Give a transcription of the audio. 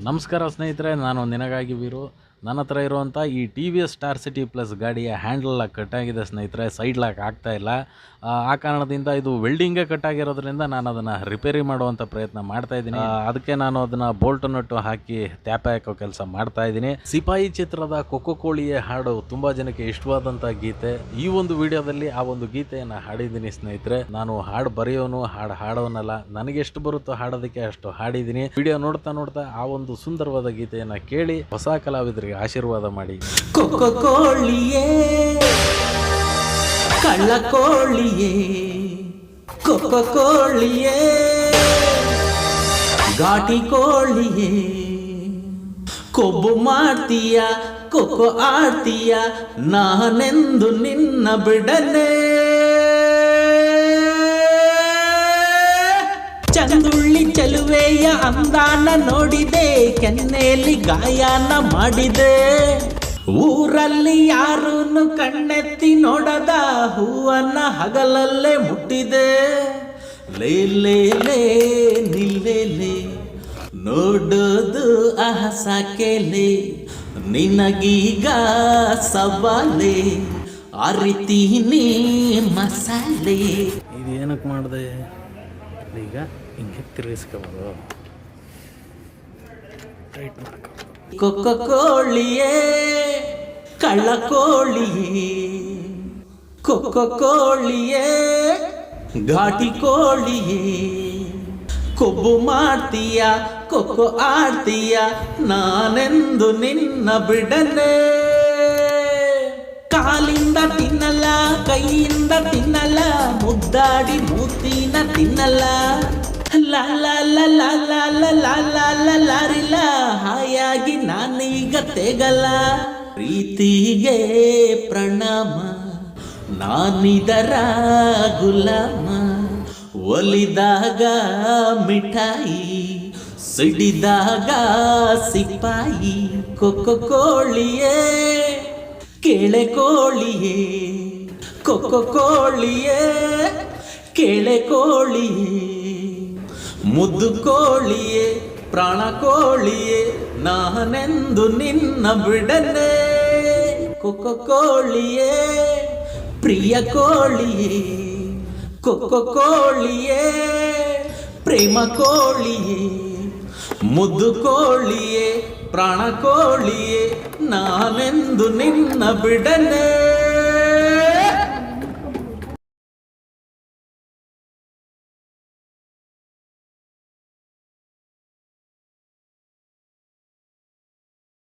ನಮಸ್ಕಾರ ಸ್ನೇಹಿತರೆ ನಾನು ನಿನಗಾಗಿ ವೀರು. ನನ್ನ ಹತ್ರ ಇರುವಂಥ ಈ T V S star city plus ಗಾಡಿಯ ಹ್ಯಾಂಡಲ್ ಲಾಕ್ ಕಟ್ಟಾಗಿದೆ ಸ್ನೇಹಿತರೆ ಸೈಡ್ ಲಾಕ್ ಆಗ್ತಾ ಇಲ್ಲ. ಆ, ಆ ಕಾರಣದಿಂದ ಇದು ವೆಲ್ಡಿಂಗೇ ಕಟ್ಟಾಗಿರೋದ್ರಿಂದ ನಾನು ಅದನ್ನು ರಿಪೇರಿ ಮಾಡುವಂಥ ಪ್ರಯತ್ನ ಮಾಡ್ತಾ ಇದ್ದೀನಿ. ಅದಕ್ಕೆ ನಾನು ಅದನ್ನು ಬೋಲ್ಟ್ ನಟ್ಟು ಹಾಕಿ ತ್ಯಾಪ ಹಾಕೋ ಕೆಲಸ ಮಾಡ್ತಾ ಇದ್ದೀನಿ. ಸಿಪಾಯಿ ಚಿತ್ರದ ಕೊಕ್ಕೋ ಕೋಳಿಯ ಹಾಡು ತುಂಬ ಜನಕ್ಕೆ ಇಷ್ಟವಾದಂಥ ಗೀತೆ. ಈ ಒಂದು ವಿಡಿಯೋದಲ್ಲಿ ಆ ಒಂದು ಗೀತೆಯನ್ನು ಹಾಡಿದ್ದೀನಿ ಸ್ನೇಹಿತರೆ. ನಾನು ಹಾಡು ಬರೆಯೋನು ಹಾಡು ಹಾಡೋನಲ್ಲ. ನನಗೆ ಎಷ್ಟು ಬರುತ್ತೋ ಹಾಡೋದಕ್ಕೆ ಅಷ್ಟು ಹಾಡಿದ್ದೀನಿ. ವಿಡಿಯೋ ನೋಡ್ತಾ ನೋಡ್ತಾ ಆ ಒಂದು ಸುಂದರವಾದ ಗೀತೆಯನ್ನು ಕೇಳಿ ಹೊಸ ಕಲಾವಿದರಿಗೆ ಆಶೀರ್ವಾದ ಮಾಡಿ. ಕೋಳಿಯೇ, ಕಳ್ಳ ಕೋಳಿಯೇ, ಕೊಕ್ಕೊ ಕೋಳಿಯೇ, ಘಾಟಿ ಕೋಳಿಯೇ, ಕೊಬ್ಬು ಮಾಡ್ತೀಯ, ಕೊಕ್ಕೊ ಆಡ್ತೀಯ, ನಾನೆಂದು ನಿನ್ನ ಬಿಡನೆ ಚೆಲುವೆಯ ಅಂದಾನ ನೋಡಿದೆ ಕೆನ್ನೆಯಲ್ಲಿ ಗಾಯನ ಮಾಡಿದೆ. ಊರಲ್ಲಿ ಯಾರನ್ನು ಕಣ್ಣೆತ್ತಿ ನೋಡದ, ಹೂವನ್ನ ಹಗಲಲ್ಲೇ ಮುಟ್ಟಿದೆ. ಲೇ ಲೇ ಲೇ ಅಹಸ ಲೇ, ನೋಡೋದು ಸವಾಲೆ ನಿನಗೀಗ ಸವಾಲೆ ನೀ ಮಸಾಲೆ. ಇದು ಏನಕ್ಕೆ ಮಾಡಿದೆ ಈಗ? ಹಿಂಗೆ ತಿರುಗಿಸ್ಕೋಬೋದು. ಟೈಟ್ ಮಾಡ್ಕೊ ಕೊಕ್ಕ ಕೋಳಿಯೇ, ಕಳ್ಳ ಕೋಳಿಯೇ. ಕೊಕ್ಕ ಕೋಳಿಯೇ, ಘಾಟಿ ಕೋಳಿಯೇ. ಕೊಬ್ಬು ಮಾಡ್ತೀಯ, ಕೊಕ್ಕೊ ಆಡ್ತೀಯ, ನಾನೆಂದು ನಿನ್ನ ಬಿಡನೆ. ಕಾಲಿಂದ ತಿನ್ನಲ್ಲ, ಕೈಯಿಂದ ತಿನ್ನಲ್ಲ, ಮುದ್ದಾಡಿ ಮೂತಿನ ತಿನ್ನಲ್ಲ. ಲಾರಿಲ್ಲ ಹಾಯಾಗಿ ನಾನೀಗ ತೆಗಲ್ಲ ಪ್ರೀತಿಗೆ ಪ್ರಣಾಮ ನಾನಿದರ ಗುಲಾಮ ಒಲಿದಾಗ ಮಿಠಾಯಿ ಸಿಡಿದಾಗ ಸಿಪಾಯಿ ಕೊಕ್ಕೊ ಕೋಳಿಯೇ ಕೇಳೆ ಕೋಳಿಯೇ ಕೊಕ್ಕೊ ಕೋಳಿಯೇ ಕೇಳೆ ಕೋಳಿಯೇ ಮುದ್ದು ಕೋಳಿಯೇ ಪ್ರಾಣ ಕೋಳಿಯೇ ನಾನೆಂದು ನಿನ್ನ ಬಿಡನೆ. ಕೊಕ್ಕೊ ಕೋಳಿಯೇ, ಪ್ರಿಯ ಕೋಳಿಯೇ ಕೊಕ್ಕೊ ಕೋಳಿಯೇ, ಪ್ರೇಮ ಕೋಳಿಯೇ. ಮುದ್ದು ಕೋಳಿಯೇ ಪ್ರಾಣ ಕೋಳಿಯೇ ನಾನೆಂದು ನಿನ್ನ ಬಿಡನೆ.